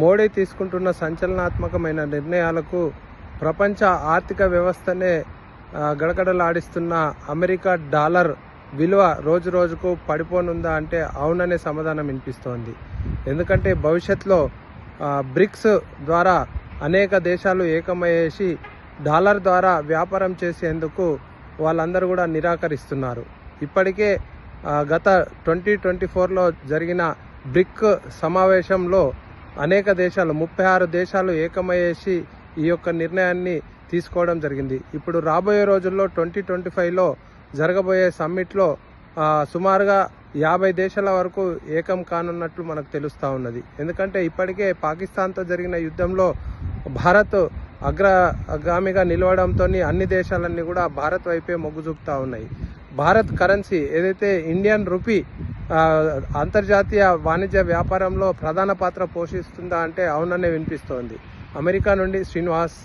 మోడీ తీసుకుంటున్న సంచలనాత్మకమైన నిర్ణయాలకు ప్రపంచ ఆర్థిక వ్యవస్థనే గడగడలాడిస్తున్న అమెరికా డాలర్ విలువ రోజు రోజుకు పడిపోనుందా అంటే అవుననే సమాధానం వినిపిస్తోంది. ఎందుకంటే భవిష్యత్తులో బ్రిక్స్ ద్వారా అనేక దేశాలు ఏకమయ్యేసి డాలర్ ద్వారా వ్యాపారం చేసేందుకు వాళ్ళందరూ కూడా నిరాకరిస్తున్నారు. ఇప్పటికే గత ట్వంటీ ట్వంటీ ఫోర్లో జరిగిన బ్రిక్ సమావేశంలో అనేక దేశాలు ముప్పై ఆరు దేశాలు ఏకమయ్యేసి ఈ యొక్క నిర్ణయాన్ని తీసుకోవడం జరిగింది. ఇప్పుడు రాబోయే రోజుల్లో ట్వంటీ ట్వంటీ ఫైవ్లో జరగబోయే సమ్మిట్లో సుమారుగా యాభై దేశాల వరకు ఏకం కానున్నట్లు మనకు తెలుస్తూ ఉన్నది. ఎందుకంటే ఇప్పటికే పాకిస్తాన్తో జరిగిన యుద్ధంలో భారత్ అగ్రగామిగా నిలవడంతో అన్ని దేశాలన్నీ కూడా భారత్ వైపే మొగ్గు చూపుతా ఉన్నాయి. భారత్ కరెన్సీ ఏదైతే ఇండియన్ రూపీ అంతర్జాతీయ వాణిజ్య వ్యాపారంలో ప్రధాన పాత్ర పోషిస్తుందా అంటే అవుననే వినిపిస్తోంది. అమెరికా నుండి శ్రీనివాస్